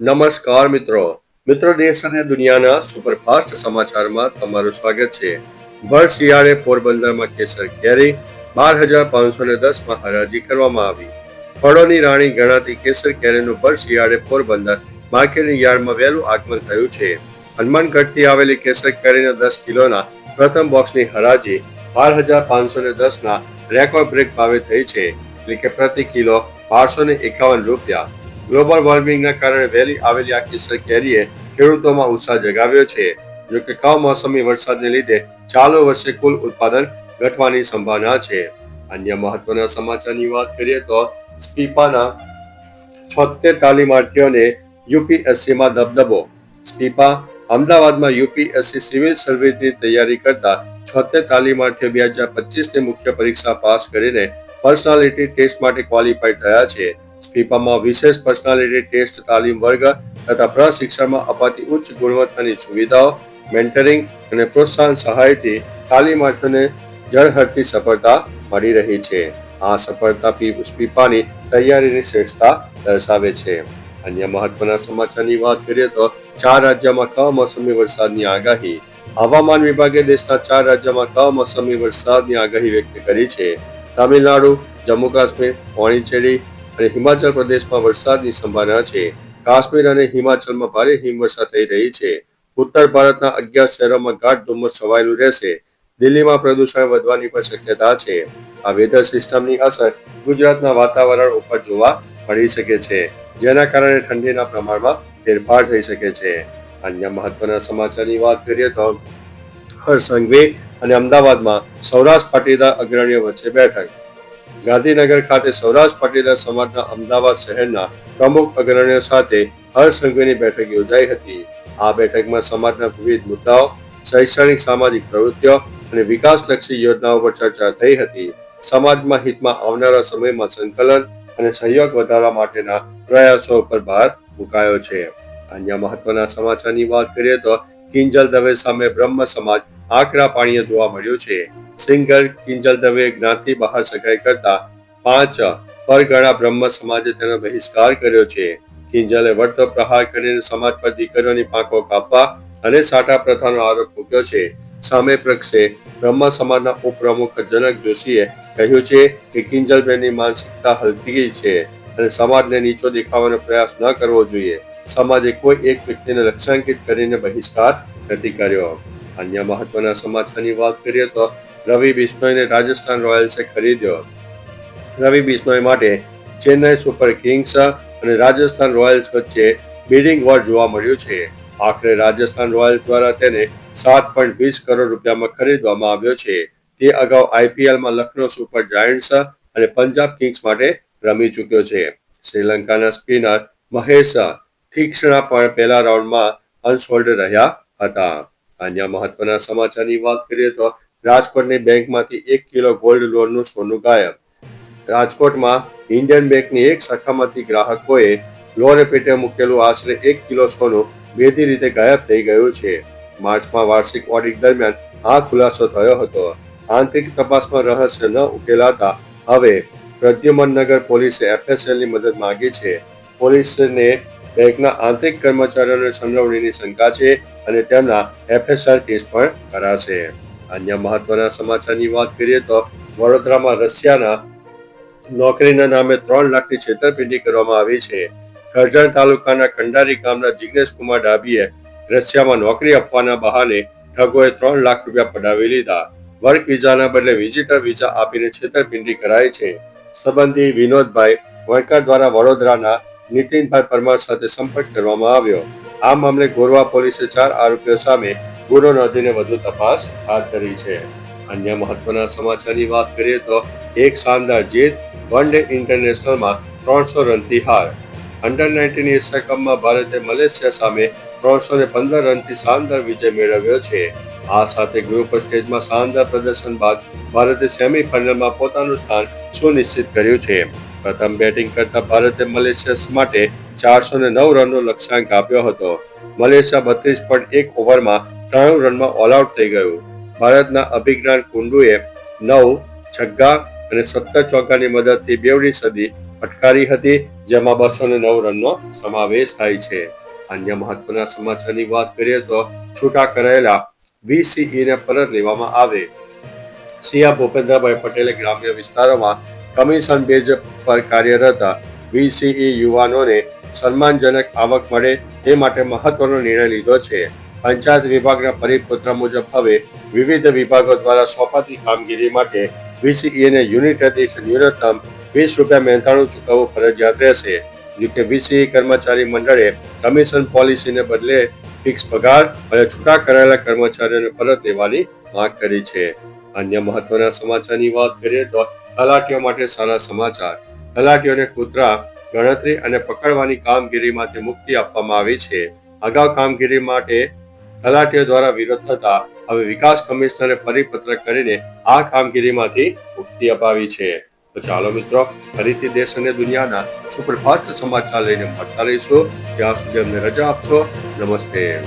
નમસ્કાર મિત્રો. મિત્રો દેશ અને દુનિયાના સુપરફાસ્ટ સમાચારમાં તમારું સ્વાગત છે. ભર શિયાળે પોરબંદરમાં કેસર કેરી બાર હજાર પાંચસો ને દસમાં હરાજી કરવામાં આવી. ફળોની રાણી ગણાતી કેસર કેરીનું ભર શિયાળે પોરબંદર માર્કેટની યાર્ડમાં વહેલું આગમન થયું છે. હનુમાનગઢથી આવેલી કેસર કેરીના દસ કિલોના પ્રથમ બોક્સની હરાજી બાર હજાર પાંચસો ને દસના રેકોર્ડ બ્રેક ભાવે થઈ છે. એટલે કે પ્રતિ કિલો બારસો ને એકાવન રૂપિયા ગ્લોબલ વોર્મિંગના કારણે વહેલી આવેલી આ કેસર કેરીએ ખેડૂતોમાં ઉત્સાહ જગાવ્યો છે. જો કે કમોસમી વરસાદને લીધે ચાલુ વર્ષે કુલ ઉત્પાદન ઘટવાની સંભાવના છે. અન્ય મહત્વના સમાચારની વાત કરીએ તો સ્પીપાના છોતેર તાલીમાર્થીઓને યુપીએસસીમાં દબદબો. સ્પીપા અમદાવાદમાં યુપીએસસી સિવિલ સર્વિસની તૈયારી કરતા છોતેર તાલીમાર્થીઓ બે હજાર પચીસની મુખ્ય પરીક્ષા પાસ કરીને પર્સનાલિટી ટેસ્ટ માટે ક્વોલિફાઈડ થયા છે. સ્પીપામાં વિશેષ પર્સનાલિટી ટેસ્ટ તાલીમ વર્ગ તથા પ્રશિક્ષણમાં અપાતી ઉચ્ચ ગુણવત્તાની સુવિધાઓ મેન્ટરિંગ અને પ્રોત્સાહન સહાયથી તાલીમાર્થીઓને જળહરતી સફળતા મળી રહી છે. આ સફળતા પી- સ્પીપાની તૈયારીની શ્રેષ્ઠતા દર્શાવે છે. અન્ય મહત્વના સમાચારની વાત કરીએ તો ચાર રાજ્યમાં કમોસમી વરસાદની આગાહી. હવામાન વિભાગે દેશના ચાર રાજ્યમાં કમોસમી વરસાદની આગાહી વ્યક્ત કરી છે. તમિલનાડુ, જમ્મુ કાશ્મીર, પોંડિચેરી અને હિમાચલ પ્રદેશમાં વરસાદની સંભાવના છે. કાશ્મીર અને હિમાચલમાં ભારે હિમવર્ષા થઈ રહી છે. ઉત્તર ભારતના અગિયાર શહેરોમાં ગાઢ ધુમ્મસ છવાયેલું રહેશે. દિલ્હીમાં પ્રદૂષણ વધવાની પણ શક્યતા છે. આ વેધર સિસ્ટમની અસર ગુજરાતના વાતાવરણ ઉપર જોવા મળી શકે છે, જેના કારણે ઠંડીના પ્રમાણમાં ફેરફાર થઈ શકે છે. અન્ય મહત્વના સમાચારની વાત કરીએ તો હર્ષ સંઘવી અને અમદાવાદમાં સૌરાષ્ટ્ર પાટીદાર અગ્રણીઓ વચ્ચે બેઠક ગાંધીનગર ખાતે સૌરાષ્ટ્ર પાટીદાર સમાજના અમદાવાદ શહેરના પ્રમુખ અગ્રણીઓ સાથે હર સંઘની બેઠક યોજાઈ હતી. આ બેઠકમાં સમાજના વિવિધ મુદ્દાઓ, શૈક્ષણિક, સામાજિક પ્રવૃત્તિઓ અને વિકાસલક્ષી યોજનાઓ પર ચર્ચા થઈ હતી. સમાજમાં હિતમાં આવનારા સમયમાં સંકલન અને સહયોગ વધારવા માટેના પ્રયાસો પર ભાર મુકાયો છે. અન્ય મહત્વના સમાચારની વાત કરીએ તો કિંજલ દવે સામે બ્રહ્મ સમાજ આકરા પાણીએ જોવા મળ્યો છે. સિંગર કિંજલ દવે જ્ઞાતિ બહાર સગાઈ કરતા પાંચ પરગણા બ્રહ્મ સમાજે તેનો બહિષ્કાર કર્યો છે. કિંજલે વળતો પ્રહાર કરીને સમાજ પર દીકરીઓની પાંખો કાપવા અને સાટા પ્રથાનો આરોપ મૂક્યો છે. સામે પ્રક્ષે બ્રહ્મ સમાજના ઉપપ્રમુખ જનક જોશીએ કહ્યું છે કે કિંજલબેનની માનસિકતા હલતી છે અને સમાજને નીચો દેખાવાનો પ્રયાસ ન કરવો જોઈએ. સમાજે કોઈ એક વ્યક્તિને લક્ષ્યાંકિત કરીને બહિષ્કાર નથી કર્યો. અન્ય મહત્વના સમાચારની વાત કરીએ તો રવિ બિશ્નોઈને રાજસ્થાન રોયલ્સે ખરીદ્યો. રવિ બિશ્નોઈ માટે ચેન્નઈ સુપર કિંગ્સ અને રાજસ્થાન રોયલ્સ વચ્ચે બિડિંગ વોર જોવા મળ્યું છે. આખરે રાજસ્થાન રોયલ્સ દ્વારા તેને સાત પોઈન્ટ વીસ કરોડ રૂપિયામાં ખરીદવામાં આવ્યો છે. તે અગાઉ આઈપીએલમાં લખનૌ સુપર જાયન્ટ્સ અને પંજાબ કિંગ્સ માટે રમી ચૂક્યો છે. શ્રીલંકાના સ્પિનર મહેશ તીક્ષ્ણા પણ પહેલા રાઉન્ડમાં અનસોલ્ડ રહ્યા હતા. અન્ય મહત્વના સમાચારની વાત કરીએ તો રાજકોટની બેંકમાંથી એક કિલો ગોલ્ડ લોનનું સોનું ગાયબ. રાજકોટમાં ઇન્ડિયન બેંકની એક શાખામાંથી ગ્રાહકોએ લોન પેટે મૂકેલું આશરે એક કિલો સોનું બેધી રીતે ગાયબ થઈ ગયું છે. માર્ચમાં વાર્ષિક ઓડિટ દરમિયાન આ ખુલાસો થયો હતો. આંતરિક તપાસમાં રહસ્ય ન ઉકેલાતા હવે પ્રદ્યુમનનગર પોલીસે એફએસએલની મદદ માંગી છે. પોલીસને બેંકના આંતરિક કર્મચારીઓની સંડોવણીની શંકા છે. અને તેમના એફએસઆર કેસ પણ કરાશે. અન્ય મહત્વના સમાચારની વાત કરીએ તો વડોદરામાં રશિયાના નોકરીના નામે ત્રણ લાખની છેતરપિંડી કરવામાં આવી છે. કરજણ તાલુકાના કંડારી ગામના જિગ્નેશ કુમાર ડાબીએ રશિયામાં નોકરી આપવાના બહાને ઠગોએ ત્રણ લાખ રૂપિયા પડાવી લીધા. વર્ક વિઝાના બદલે વિઝિટર વિઝા આપીને છેતરપિંડી કરાય છે. સંબંધી વિનોદભાઈ વણકર દ્વારા વડોદરાના નીતિનભાઈ પરમાર સાથે સંપર્ક કરવામાં આવ્યો. આ મામલે ગોરવા પોલીસે ચાર આરોપીઓ સામે ગુનો નોંધીને વધુ તપાસ હાથ ધરી છે. અન્ય મહત્વના સમાચારની વાત કરીએ તો એક શાનદાર જીત વન ડે ઇન્ટરનેશનલમાં ત્રણસો રનથી હાર. અંડર નાઇન્ટીન એશિયા કપમાં ભારતે મલેશિયા સામે ત્રણસો ને પંદર રનથી શાનદાર વિજય મેળવ્યો છે. આ સાથે ગ્રુપ સ્ટેજમાં શાનદાર પ્રદર્શન બાદ ભારતે સેમીફાઇનલમાં પોતાનું સ્થાન સુનિશ્ચિત કર્યું છે. પ્રથમ બેટિંગ કરતા ભારતે મલેશિયા માટે ચારસો ને નવ રનનો લક્ષ્યાંક આપ્યો હતો. મલેશિયા બત્રીસ પોઈન્ટ એક ઓવરમાં ત્રણ રનમાં ઓલ આઉટ થઈ ગયું. ભારતના અભિજ્ઞાન કુંડુએ નવ, છગ્ગા અને સત્તર ચોગ્ગાની મદદથી બેવડી સદી ફટકારી હતી, જેમાં બસો ને નવ રનનો સમાવેશ થાય છે. અન્ય મહત્વના સમાચારની વાત કરીએ તો છૂટા કરાયેલા વીસીઈને પરત લેવામાં આવે. સિયા ભૂપેન્દ્રભાઈ પટેલે ગ્રામ્ય વિસ્તારોમાં કમિશન બેઝ પર કાર્યરત વીસીઈ યુવાનોને સન્માનજનક આવક મળે તે માટે મહત્વનો નિર્ણય લીધો છે. પંચાયત વિભાગના પરિપત્ર મુજબ હવે વિવિધ વિભાગો દ્વારા સોંપાતી કામગીરી માટે VCE યુનિટ દીઠ ન્યૂનતમ વીસ રૂપિયા મહેનતાણું ચૂકવવું ફરજિયાત રહેશે. જો કે VCE કર્મચારી મંડળે કમિશન પોલિસીને બદલે ફિક્સ પગાર અને છૂટા કરાયેલા કર્મચારીઓને પરત લેવાની માંગ કરી છે. અન્ય મહત્વના સમાચારની વાત કરીએ તો તલાટીઓ માટે સારા સમાચાર. તલાટીઓને કૂતરા ગણતરી અને પકડવાની કામગીરીમાંથી મુક્તિ આપવામાં આવી છે. અગાઉ કામગીરી માટે તલાટીઓ દ્વારા વિરોધ થતા હવે વિકાસ કમિશનરે પરિપત્ર કરીને આ કામગીરીમાંથી મુક્તિ અપાવી છે. તો ચાલો મિત્રો, ફરીથી દેશ અને દુનિયાના સુપરફાસ્ટ સમાચાર લઈને મળતા રહીશું. ત્યાં સુધી અમને રજા આપશો. નમસ્તે.